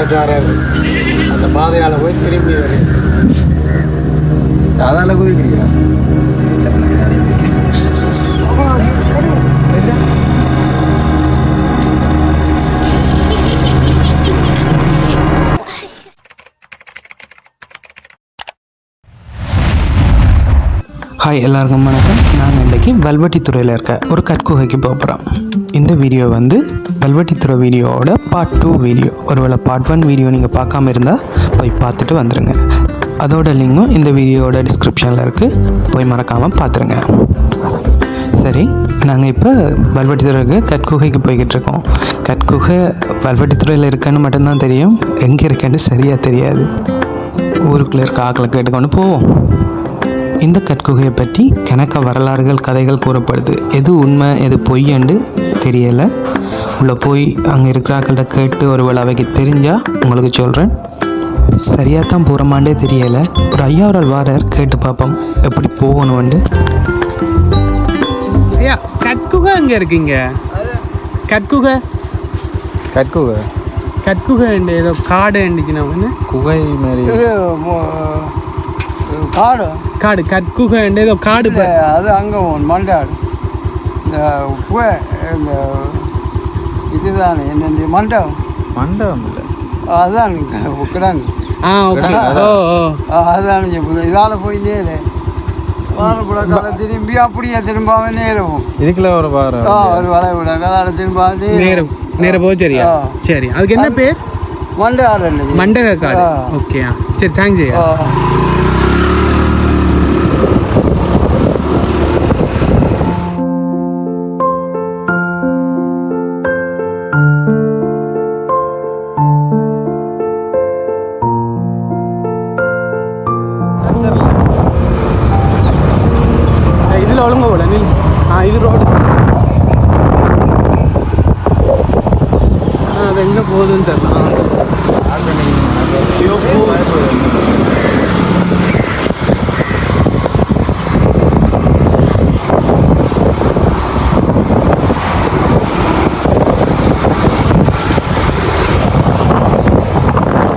வெள்ளக்காரர் அந்த பாதையால் போய் திரும்பி வருது அதால குதிக்கிறீங்க ஹாய் எல்லாருக்கும் வணக்கம். நாங்கள் இன்றைக்கி வல்வட்டித்துறையில் இருக்க ஒரு கற்குகைக்கு போக போகிறோம் இந்த வீடியோ வந்து வல்வட்டித்துறை வீடியோவோட பார்ட் டூ வீடியோ ஒருவேளை பார்ட் ஒன் வீடியோ நீங்கள் பார்க்காம இருந்தால் போய் பார்த்துட்டு வந்துடுங்க அதோட லிங்கும் இந்த வீடியோவோட டிஸ்கிரிப்ஷனில் இருக்குது போய் மறக்காமல் பார்த்துருங்க. சரி நாங்கள் இப்போ வல்வட்டித்துறைக்கு கற்குகைக்கு போய்கிட்டு இருக்கோம். கற்குகை வல்வட்டித்துறையில் இருக்கன்னு மட்டும்தான் தெரியும். எங்கே இருக்கேன்னு சரியாக தெரியாது. ஊருக்குள்ளே இருக்க ஆக்களை கேட்டுக்கொண்டு போவோம். இந்த கற்குகையை பற்றி கணக்க வரலாறுகள் கதைகள் கூறப்படுது. எது உண்மை எது பொய்யண்டு தெரியலை. உள்ள போய் அங்கே இருக்கிறாக்கள்கிட்ட கேட்டு ஒரு வேளை அவைக்கு தெரிஞ்சால் உங்களுக்கு சொல்கிறேன் சரியாக தான் போகிறோமாண்டே தெரியலை. ஒரு ஐயாவரால் வாரர் கேட்டு பார்ப்போம். எப்படி போகணும்ண்டு ஐயா கற்குகை எங்கே இருக்கீங்க? கற்குகை கற்குக கற்குகை ஏதோ காடு இருந்துச்சுன்னா ஒன்று குகை மாதிரி. காடு. காடு கற்குகை ஏதோ காடு அது அங்கே மண்டாடு இந்த புகை இந்த இதுதான் என்ன மண்டபம்? மண்டபம் இல்லை. அதுதான் கிடாங்க. ஆ ஓகே ஓ ஓ. அதுதான் இதால் போய் நேரு. வாரப்படாக்கால திரும்பி அப்படியே திரும்பாம நேருவோம் இதுக்குள்ள ஒரு பாரு ஆ ஒரு வளை விடாங்க அதால் திரும்பாம நேரம் நேரம் போக சரியா. சரி அதுக்கு என்ன பேர்? மண்டாடு இருந்துச்சு மண்டக காடு ஆ. ஓகே சரி தேங்க்ஸ் ஐயா. ஆ இது ரோடு ஆ அது எங்கே போகுதுன்னு தெரியல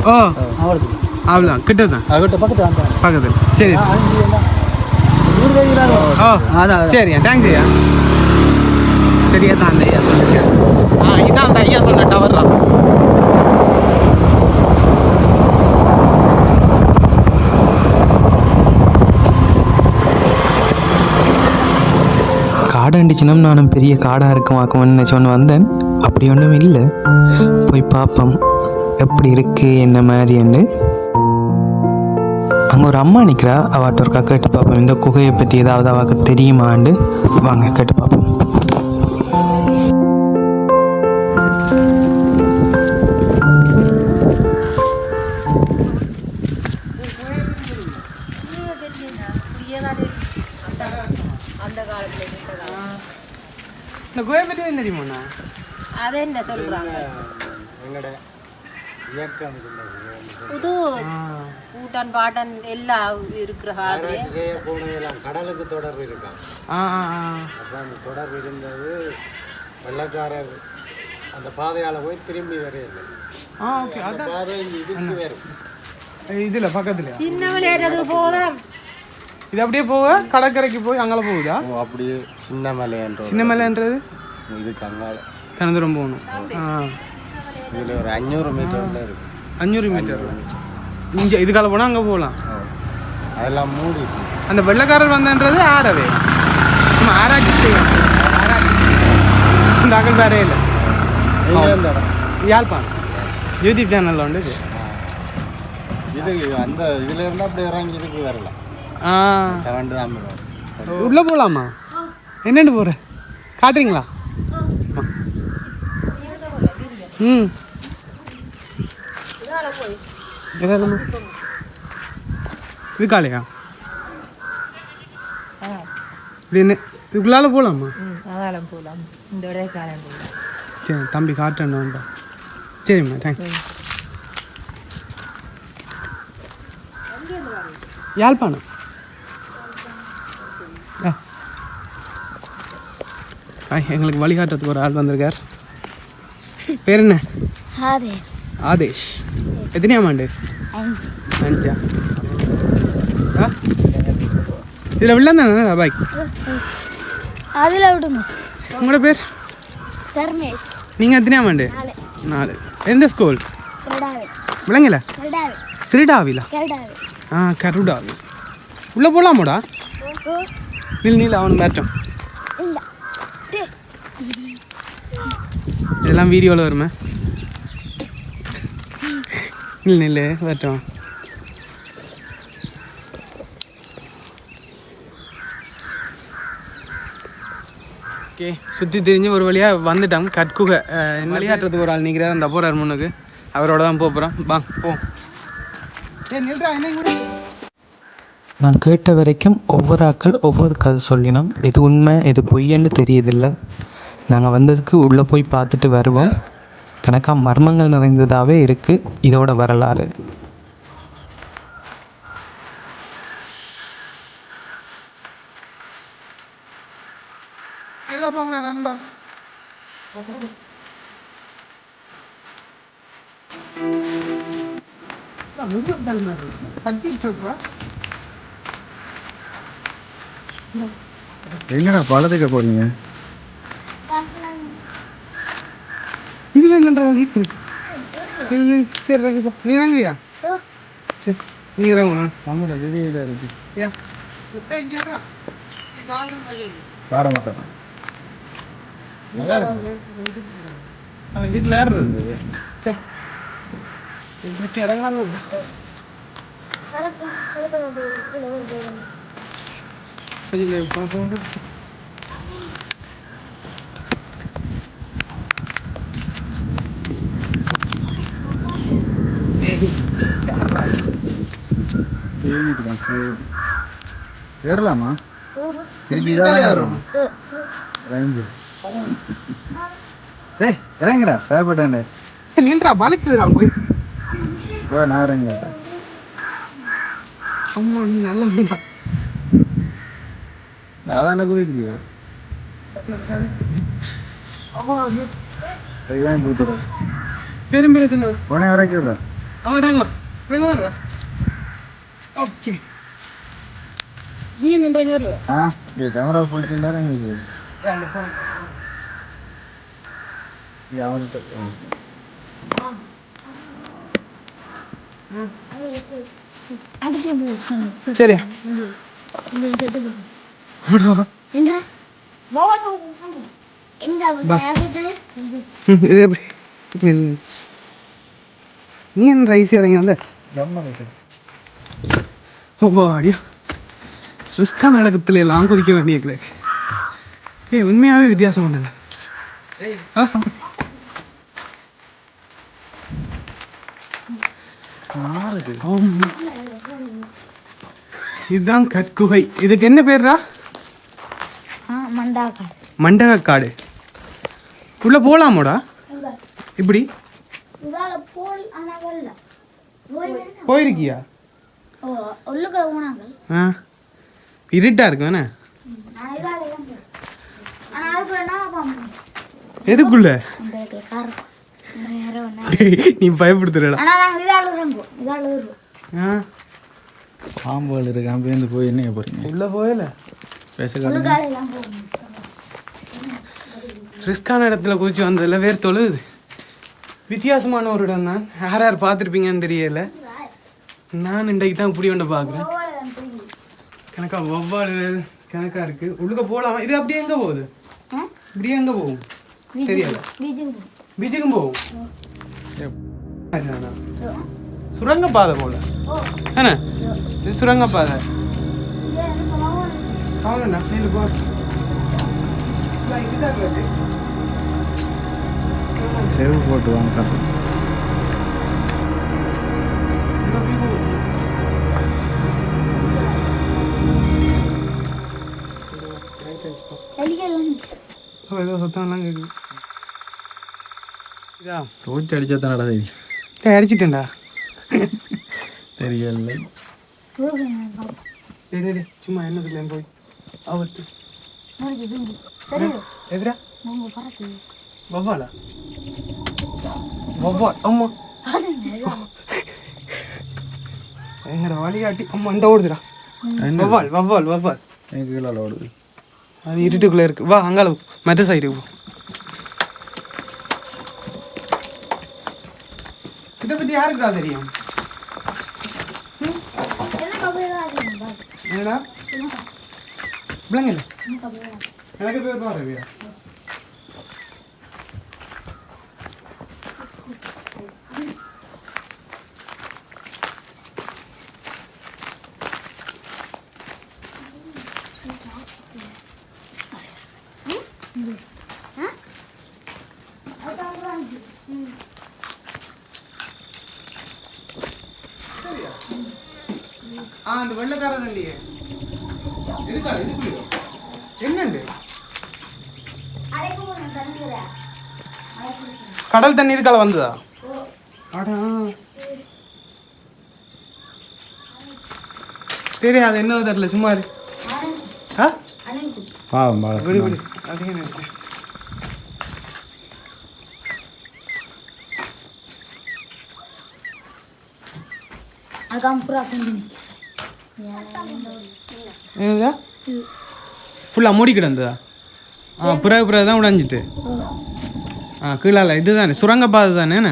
ஓ அவ்வளோ கிட்ட தான் பக்கத்தில் சரி ஓ சரியா தேங்க்ஸ் ஐயா. சரியா தான் அந்த ஐயா ஆ இதான் அந்த ஐயா சொன்ன டவர் தான். காடு அண்டிச்சுனா நானும் பெரிய காடாக இருக்கும் வாக்கும்னு நினச்சோன்னு வந்தேன். அப்படி ஒன்றும் இல்லை. போய் பார்ப்போம் எப்படி இருக்கு என்ன மாதிரின்னு அங்கே ஒரு அம்மா நிற்கிறா அவட்ட ஒருக்கா கேட்டு பார்ப்போம். இந்த குகையை பற்றி ஏதாவது அவாக்கு தெரியுமாண்டு. வாங்க கேட்டு பார்ப்போம். இந்த பற்றி தெரியுமாண்ணா? அது என்ன அமைக்கின்ற புது பூட்டான் பாட்டன் எல்லாம் இருக்கிற கடலுக்கு தொடர்பு இருக்கான் அந்த தொடர்பு இருந்தது வெள்ளக்காரர் அந்த பாதையால் போய் திரும்பி ஓகே அந்த பாதை இதுக்கு வரும். இதில் பக்கத்தில். சின்ன விளையாடுறது போதும். இது அப்படியே போக? கடற்கரைக்கு போய் அங்கே போகுதா? அப்படியே சின்ன மலைன்ற சின்ன மலைன்றது? இதுக்கு அங்கால. கனந்தூரம் போகணும். ஆ. இதில் ஒரு அஞ்சூறு மீட்டரில் இருக்கு. அஞ்சூறு மீட்டர். இங்கே இதுக்கால போனால் அங்கே போகலாம் அதெல்லாம் மூடி. அந்த வெள்ளக்காரர் வந்தன்றது ஆறவே சும்மா ஆராய்ச்சி செய்யும் இந்த அகல் வேறே இல்லை. யாழ்ப்பாணம். யூடியூப் சேனலில் உண்டு இது. இது அந்த இதுல இருந்து அப்படியே இறங்கி இதுக்கு வரலாம். ஆ. தவண்டு தான். உள்ளே போகலாமா என்னென்னு போகிற காட்டுறீங்களா? ம். எதாலும் இது காலையா இப்படி என்ன இதுக்குள்ளால போகலாமா அதாலம் போகலாம் இந்த இடைய காலம் போகலாம் சரி தம்பி காட்டுறேன் வேண்டாம் சரிம்மா தேங்க்ஸ் யாழ்ப்பாணம் ஆ ஹாய் எங்களுக்கு வழிகாட்டுறதுக்கு ஒரு ஆள் வந்திருக்கார் பேர் என்ன ஹாதேஸ் ஆதேஷ் எத்தனையாம் ஆண்டு அஞ்சா இதில் வில்லம் தானே பாய் அதில் விடுங்க. உங்களோட பேர்? சர்மேஷ். நீங்கள் எத்தனையாம் ஆண்டு நாலு. எந்த ஸ்கூல் விளங்கல திருடாவிலா? ஆ கருடாவி உள்ளே போகலாமோடா நில் நில் அவன் மேட்டம். இதெல்லாம் வீடியோவில் வருமே. நில் வரட்டும். ஓகே சுற்றி திரிஞ்சு ஒரு வழியாக வந்துட்டோம். கட்குகை என்ன வழியாட்டுறதுக்கு ஒரு ஆள் நிற்கிறார் அந்த போகிறார் முன்னுக்கு. அவரோட தான் போக போகிறோம் வாங்க போ. ஏ நில்றா என்ன கூட நான் கேட்ட வரைக்கும் ஒவ்வொரு ஆக்கள் ஒவ்வொரு கதை சொல்லினோம். இது உண்மை இது பொய்யன்னு தெரியுதில்ல. நாங்கள் வந்ததுக்கு உள்ளே போய் பார்த்துட்டு வருவோம். கணக்காக மர்மங்கள் நிறைந்ததாகவே இருக்குது இதோட வரலாறு. எங்கடா பழத்துக்க போறீங்க இதில் என்னன்றா சரி ரகு நீ இறங்குயா சரி நீ இறங்கு நம்மளோட விதியில இருக்கு யா பார மாட்டேன் அவன் வீட்டில் யார் இருந்தது இறங்கலாம் ஏறலாமா? திருப்பி தான் ஏறும் இறங்கு. ஏய் இறங்குடா பயப்பட்டேன் நின்றா வலிக்குதுடா போய் ஓ நான் இறங்க அம்மா நீ நல்லா மீனா நான் தானே குதிக்கிறேன் அதுதான் பெரும்பெரிய தின்னு உடனே வரைக்கும் அவன் இறங்க இறங்க ஓகே நீ நின்ற நேரில் ஆ இது கேமரா போயிட்டு எல்லாரும் எங்களுக்கு இது அவன்கிட்ட சரியா அடியா ரிஸ்கான இடத்துல எல்லாம் குதிக்க வேண்டிய ஏய். உண்மையாகவே வித்தியாசம் பண்ணல. இதுதான் கற்குகை. இதுக்கு என்ன பேர்ரா? மண்டகக்காடு. உள்ள போலாமோடா? இப்படி? போயிருக்கியா? ஆ? இருட்டா இருக்கு வேணா பாம்பு எதுக்குள்ள? நீ பயப்படுத்துறடா. பாம்புகள் இருக்கு அங்கேருந்து போய் என்ன போறீங்க? உள்ள போயல பேச ரிஸ்கான இடத்துல குதிச்சு வந்ததுல வேறு தொழுது வித்தியாசமான ஒரு இடம் தான். யார் யார் பார்த்துருப்பீங்கன்னு தெரியல. நான் இன்றைக்கு தான் இப்படி ஒன்று பார்க்குறேன். கணக்கா ஒவ்வாறு கணக்காக இருக்குது உள்ளுக்க போகலாமா? இது அப்படியே எங்கே போகுது? இப்படியே எங்கே போகும்? தெரியாது? பீச்சுக்கும் போகும். சுரங்க பாதை போல. என்ன? இது சுரங்க பாதை. அவங்கண்ணா சீல் போ. செருப்பு போட்டு வாங்க ஏதோ சத்தம்லாம் கேட்குது இதா ரோச்சு அடிச்சா தானடா தெரியும் டேய், அடிச்சிட்டேன்டா தெரியல டேய், சும்மா என்னதுல போய் அவர்த்து எதிரா வவ்வாலா வவ்வால் ஆமா எங்கட வழிகாட்டி அம்மா இந்த ஓடுதுடா வவ்வால் வவ்வால் வவ்வால் எனக்கு கீழே ஓடுது அது இருட்டுக்குள்ளே இருக்கு வா அங்கால போ. மற்ற சைடு போ இதை பற்றி யாருக்குடா தெரியும் என்னடா பிள்ளைங்கல்ல எனக்கு பேர் பாருவியா ஆ அந்த வெள்ளக்காரன் இல்லையே. எதுக்கா இதுக்குள்ளேயோ? என்னண்டு? கடல் தண்ணி இதுக்கால வந்ததா? அடா. சரி அது என்ன தெரியல சும்மா. ஆ? என்னதா? ஃபுல்லாக மூடி கிடந்ததா? ஆ பிறகு பிறகு தான் உடைஞ்சிட்டு. ஆ கீழால இதுதானே சுரங்கப்பாதை தானே என்ன?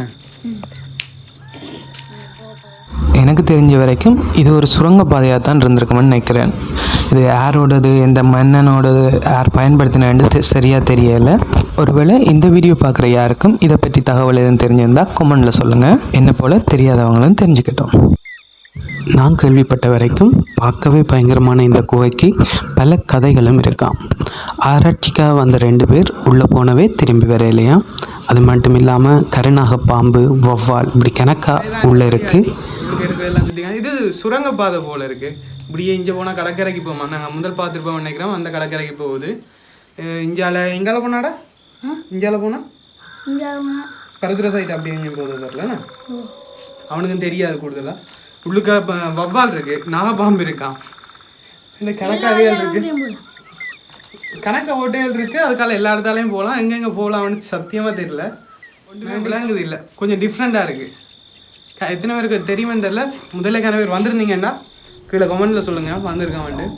எனக்கு தெரிஞ்ச வரைக்கும் இது ஒரு சுரங்கப்பாதையாக தான் இருந்திருக்குமென்னு நினைக்கிறேன். இது யாரோடது எந்த மன்னனோடது யார் பயன்படுத்தினு சரியாக தெரியலை. ஒருவேளை இந்த வீடியோ பார்க்குற யாருக்கும் இதை பற்றி தகவல் எதுவும் தெரிஞ்சிருந்தால் கொமெண்டில் சொல்லுங்கள் என்ன போல் தெரியாதவங்களும் தெரிஞ்சுக்கிட்டோம். நான் கேள்விப்பட்ட வரைக்கும் பார்க்கவே பயங்கரமான இந்த குகைக்கு பல கதைகளும் இருக்காம் ஆராய்ச்சிக்காக வந்த ரெண்டு பேர் உள்ளே போனவே திரும்பி வரையிலையா? அது மட்டும் இல்லாமல் கருநாக பாம்பு வௌவால் இப்படி கணக்கா உள்ளே இருக்குது. இது சுரங்கப்பாதை போல இருக்கு. இப்படியே இங்கே போனால் கடற்கரைக்கு போமா? நாங்கள் முதல் பார்த்துருப்போம் நினைக்கிறோம் அந்த கடற்கரைக்கு போகுது. இஞ்சால எங்கால போனாடா? ஆ இஞ்சால போனா? இங்கே பருத்துற சைடு அப்படி எங்கேயும் போகுது வரலண்ணா அவனுக்கும் தெரியாது கூடுதலா? உள்ளுக்க ப- வவ்வால் இருக்கு. நாகப்பாம்பு இருக்கான் இந்த கணக்காவியல் இருக்கு. கணக்க ஓட்டைகள் இருக்கு. அதுக்கால எல்லா இடத்தாலையும் போகலாம் எங்கெங்க போகலாம்னு சத்தியமா தெரியல. ஒன்றுமே விளங்குது இல்லை. கொஞ்சம் டிஃப்ரெண்ட்டாக இருக்கு. க- எத்தனை பேருக்கு தெரியுமே தெரியல. முதல்ல பேர் வந்திருந்தீங்கன்னா கீழே கமெண்ட்ல சொல்லுங்க. வந்திருக்கான்ட்டு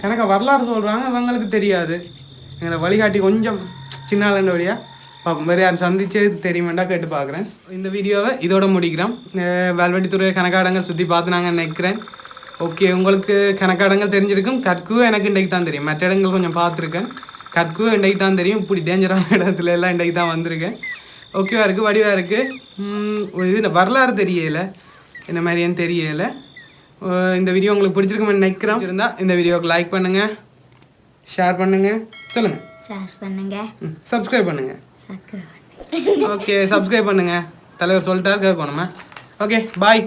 கணக்கா வரலாறு சொல்றாங்க. இவங்களுக்கு தெரியாது. எங்களை வழிகாட்டி கொஞ்சம் சின்ன ஆளுண்ட வழியா பார்ப்போம் வேறு யாரும் சந்திச்சு தெரியுமாண்டா கேட்டு பார்க்குறேன் இந்த வீடியோவை இதோட முடிக்கிறோம். வேல்வெட்டித்துறை கணக்காடங்கள் சுற்றி பார்த்து நாங்கள் நினைக்கிறேன் ஓகே உங்களுக்கு கணக்காடங்கள் தெரிஞ்சிருக்கும் கற்குவே எனக்கு இன்றைக்கு தான் தெரியும் மற்ற இடங்கள் கொஞ்சம் பார்த்துருக்கேன் கற்குவே இன்றைக்கு தான் தெரியும் இப்படி டேஞ்சரான இடத்துல எல்லாம் இன்றைக்கு தான் வந்திருக்கேன் ஓகேவா இருக்குது வடிவாக இருக்குது இது இந்த வரலாறு தெரியல இந்த மாதிரியான்னு தெரியல இந்த வீடியோ உங்களுக்கு பிடிச்சிருக்குமென்னு நினைக்கிறோம் இருந்தா இந்த வீடியோவுக்கு லைக் பண்ணுங்கள் ஷேர் பண்ணுங்கள் சொல்லுங்கள் ஷேர் பண்ணுங்க சப்ஸ்கிரைப் பண்ணுங்கள் ஓகே சப்ஸ்கிரைப் பண்ணுங்கள் தலைவர் சொல்லிட்டாரு நம்ம. Okay bye